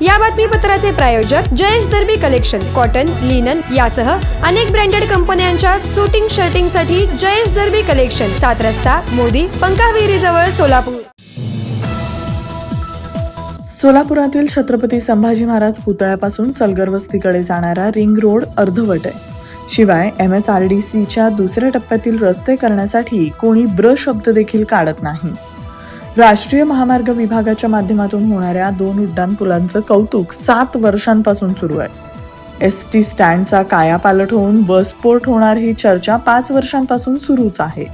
या बातमीपत्राचे प्रायोजक Jayesh Derby collection cotton linen यासह अनेक ब्रँडेड कंपन्यांच्या सुटिंग शर्टिंगसाठी जयेश दर्बी कलेक्शन सात रस्ता मोदी पंकाविरी जवळ सोलापूर. सोलापुरातील छत्रपती संभाजी महाराज पुतळ्यापासून सलगरवस्तीकडे जाणारा रिंग रोड अर्धवट आहे. शिवाय एम एस आर डी सीच्या दुसऱ्या टप्प्यातील रस्ते करण्यासाठी कोणी ब्र शब्द देखील काढत नाही. राष्ट्रीय महामार्ग विभागाच्या माध्यमातून होणाऱ्या दोन उड्डाण पुलांचं कौतुक सात वर्षांपासून सुरू आहे. एस टी स्टँडचा कायापालट होऊन बसपोर्ट होणार ही चर्चा पाच वर्षांपासून सुरूच आहे.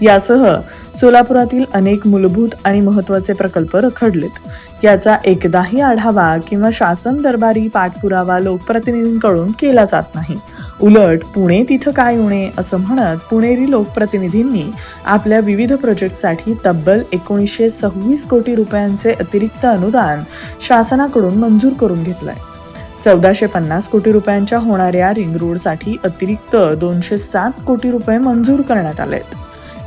यासह सोलापुरातील अनेक मूलभूत आणि महत्त्वाचे प्रकल्प रखडलेत. याचा एकदाही आढावा किंवा शासन दरबारी पाठपुरावा लोकप्रतिनिधींकडून केला जात नाही. उलट पुणे तिथं काय उणे असं म्हणत पुणेरी लोकप्रतिनिधींनी आपल्या विविध प्रोजेक्टसाठी तब्बल एकोणीसशे सव्वीस कोटी रुपयांचे अतिरिक्त अनुदान शासनाकडून मंजूर करून घेतलंय. चौदाशे पन्नास कोटी रुपयांच्या होणाऱ्या रिंग रोडसाठी अतिरिक्त दोनशे सात कोटी रुपये मंजूर करण्यात आलेत.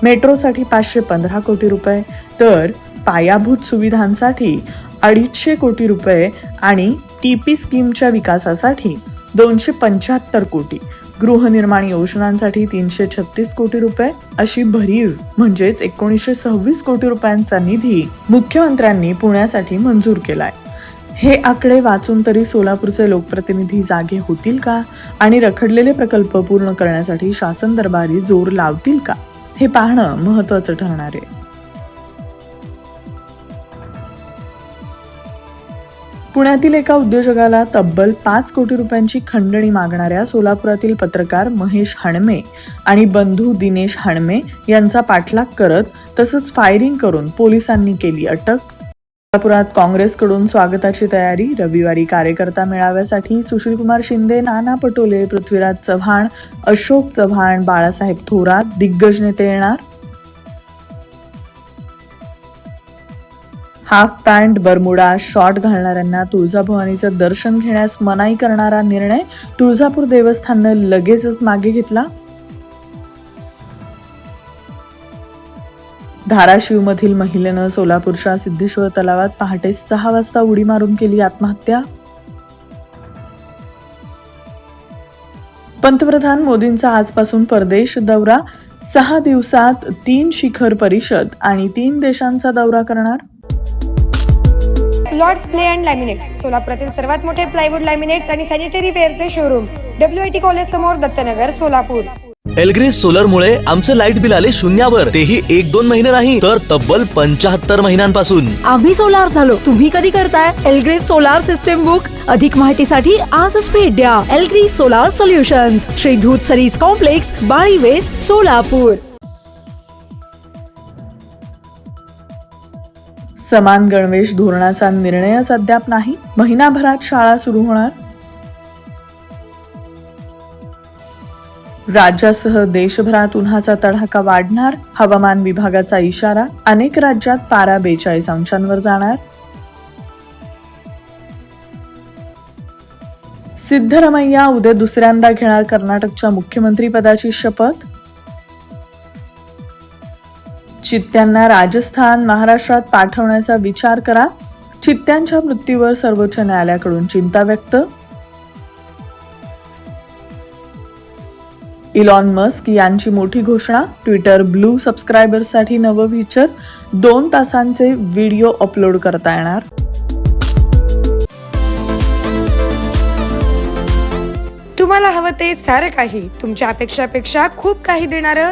मेट्रोसाठी पाचशे पंधरा कोटी रुपये तर पायाभूत सुविधांसाठी अडीचशे कोटी रुपये आणि टी पी स्कीमच्या विकासासाठी दोनशे पंच्याहत्तर कोटी. गृहनिर्माण योजनांसाठी तीनशे छत्तीस कोटी रुपये अशी भरीव म्हणजेच एकोणीसशे सव्वीस कोटी रुपयांचा निधी मुख्यमंत्र्यांनी पुण्यासाठी मंजूर केलाय. हे आकडे वाचून तरी सोलापूरचे लोकप्रतिनिधी जागे होतील का? आणि रखडलेले प्रकल्प पूर्ण करण्यासाठी शासन दरबारी जोर लावतील का? हे पाहणं महत्वाचं ठरणार आहे. पुण्यातील एका उद्योजकाला तब्बल पाच कोटी रुपयांची खंडणी मागणाऱ्या सोलापुरातील पत्रकार महेश हाणमे आणि बंधू दिनेश हाणमे यांचा पाठलाग करत तसंच फायरिंग करून पोलिसांनी केली अटक. सोलापुरात काँग्रेसकडून स्वागताची तयारी रविवारी कार्यकर्ता मेळाव्यासाठी सुशीलकुमार शिंदे नाना पटोले पृथ्वीराज चव्हाण अशोक चव्हाण बाळासाहेब थोरात दिग्गज नेते येणार. हाफ पॅन्ट बरमुडा शॉर्ट घालणाऱ्यांना तुळजाभवानीचं दर्शन घेण्यास मनाई करणारा निर्णय तुळजापूर देवस्थाननं लगेचच मागे घेतला. धाराशिवमधील महिलेनं सोलापूरच्या सिद्धेश्वर तलावात पहाटे सहा वाजता उडी मारून केली आत्महत्या. पंतप्रधान मोदींचा आजपासून परदेश दौरा सहा दिवसात तीन शिखर परिषद आणि तीन देशांचा दौरा करणार. लॉर्ड्स प्ले अँड लॅमिनेट्स सोलापुरातील सर्वात मोठे प्लायवूड लॅमिनेट्स आणि sanitary वेअरचे showroom W I T college समोर दत्तनगर सोलापूर. एलग्रीज सोलर मुळे आमचं लाइट बिल आले शून्यावर. तेही एक दोन महिने नाही तर तब्बल पंचाहत्तर महिन्यांपासून. आम्ही सोलार झालो. तुम्ही कधी करताय? एलग्रीज सोलार सिस्टीम बुक अधिक माहितीसाठी आजच भेट द्या. एलग्रीज सोलार सोल्युशन्स श्री धूत सरीज कॉम्प्लेक्स बाळी वेस्ट सोलापूर. समान गणवेश धोरणाचा निर्णयच अद्याप नाही. महिनाभरात शाळा सुरू होणार? राज्यासह देशभरात उन्हाचा तडाखा वाढणार हवामान विभागाचा इशारा अनेक राज्यात पारा बेचाळीस अंशांवर जाणार. सिद्धरमैया उद्या दुसऱ्यांदा घेणार कर्नाटकच्या मुख्यमंत्रीपदाची शपथ? चित्त्यांना राजस्थान महाराष्ट्रात पाठवण्याचा विचार करा. चित्त्यांच्या मृत्यूवर सर्वोच्च न्यायालयाकडून चिंता व्यक्त. इलॉन मस्क यांची मोठी घोषणा. ट्विटर ब्लू सबस्क्रायबर्ससाठी नवं फीचर. दोन तासांचे व्हिडिओ अपलोड करता येणार. तुम्हाला हवं ते सारं काही. तुमच्या अपेक्षापेक्षा खूप काही देणारं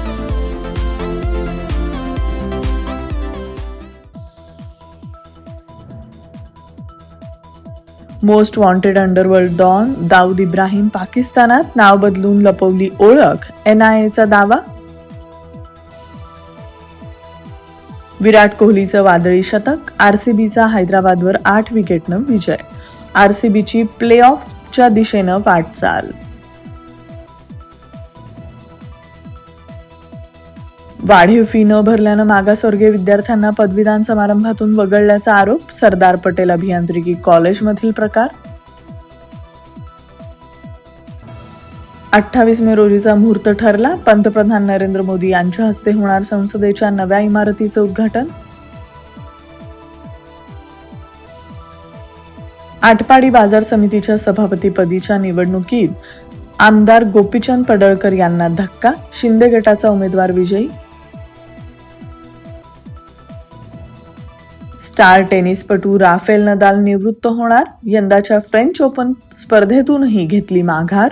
Most wanted underworld don Dawood Ibrahim पाकिस्तानात नाव बदलून लपवली ओळख एन आय एचा दावा? विराट कोहलीचं वादळी शतक आरसीबीचा हैदराबादवर आठ विकेटनं विजय. आरसीबीची प्ले ऑफच्या दिशेनं वाटचाल. वाढीव फी न भरल्यानं मागासवर्गीय विद्यार्थ्यांना पदवीदान समारंभातून वगळल्याचा आरोप सरदार पटेल अभियांत्रिकी कॉलेजमधील प्रकार. अठ्ठावीस मे रोजीचा मुहूर्त ठरला. पंतप्रधान नरेंद्र मोदी यांच्या हस्ते होणार संसदेच्या नव्या इमारतीचं उद्घाटन. आटपाडी बाजार समितीच्या सभापतीपदीच्या निवडणुकीत आमदार गोपीचंद पडळकर यांना धक्का. शिंदे गटाचा उमेदवार विजयी. स्टार टेनिसपटू राफेल नदाल निवृत्त होणार. यंदाच्या फ्रेंच ओपन स्पर्धेतूनही घेतली माघार.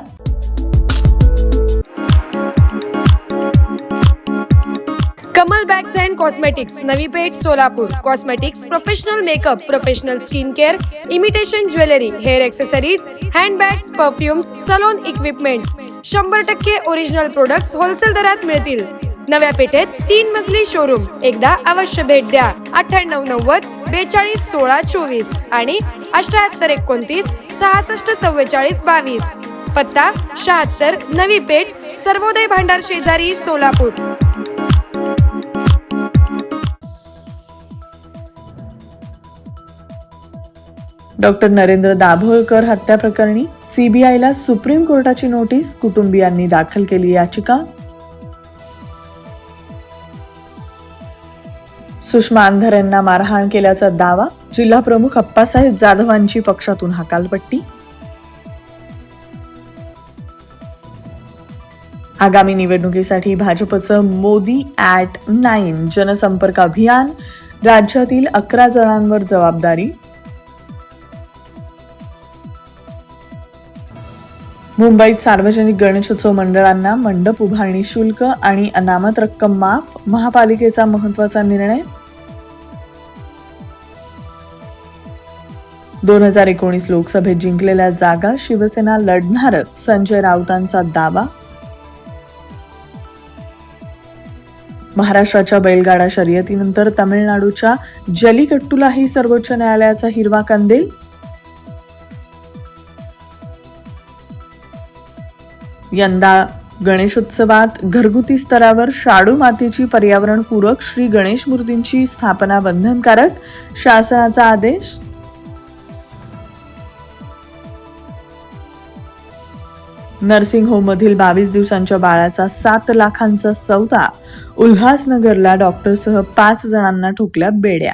Kamal bags and cosmetics Navi Peth Solapur. Cosmetics professional makeup professional skin care imitation jewellery hair accessories handbags perfumes salon equipments शंभर टक्के ओरिजिनल प्रोडक्ट्स होलसेल दरात मिळतील. नव्या पेठेत तीन मजली शोरूम एकदा अवश्य भेट द्या. अठ्ठ्याण्णव नव्वद बेचाळीस सोळा चोवीस आणि अठ्याहत्तर एकोणतीस सहासष्ट चव्वेचाळीस बावीस. पत्ता शहात्तर नवी पेठ सर्वोदय भांडार शेजारी सोलापूर. डॉक्टर नरेंद्र दाभोळकर हत्या प्रकरणी सीबीआयला सुप्रीम कोर्टाची नोटीस कुटुंबियांनी दाखल केली याचिका सुषमा अंधार यांना मारहाण केल्याचा दावा जिल्हा प्रमुख अप्पासाहेब जाधवांची पक्षातून हकालपट्टी. आगामी निवडणुकीसाठी भाजपचं मोदी ॲट नाईन जनसंपर्क अभियान राज्यातील अकरा जणांवर जबाबदारी. मुंबईत सार्वजनिक गणेशोत्सव मंडळांना मंडप उभारणी शुल्क आणि अनामत रक्कम माफ महापालिकेचा महत्त्वाचा निर्णय? दोन हजार एकोणीस लोकसभेत जिंकलेल्या जागा शिवसेना लढणारच संजय राऊतांचा दावा? महाराष्ट्राच्या बैलगाडा शर्यतीनंतर तमिळनाडूच्या जलीकट्टूलाही सर्वोच्च न्यायालयाचा हिरवा कंदेल? यंदा गणेशोत्सवात घरगुती स्तरावर शाडू मातीची पर्यावरणपूरक श्री गणेश मूर्तींची स्थापना बंधनकारक शासनाचा आदेश? नर्सिंग होममधील बावीस दिवसांच्या बाळाचा सात लाखांचा सौदा उल्हासनगरला डॉक्टरसह पाच जणांना ठोकल्या बेड्या.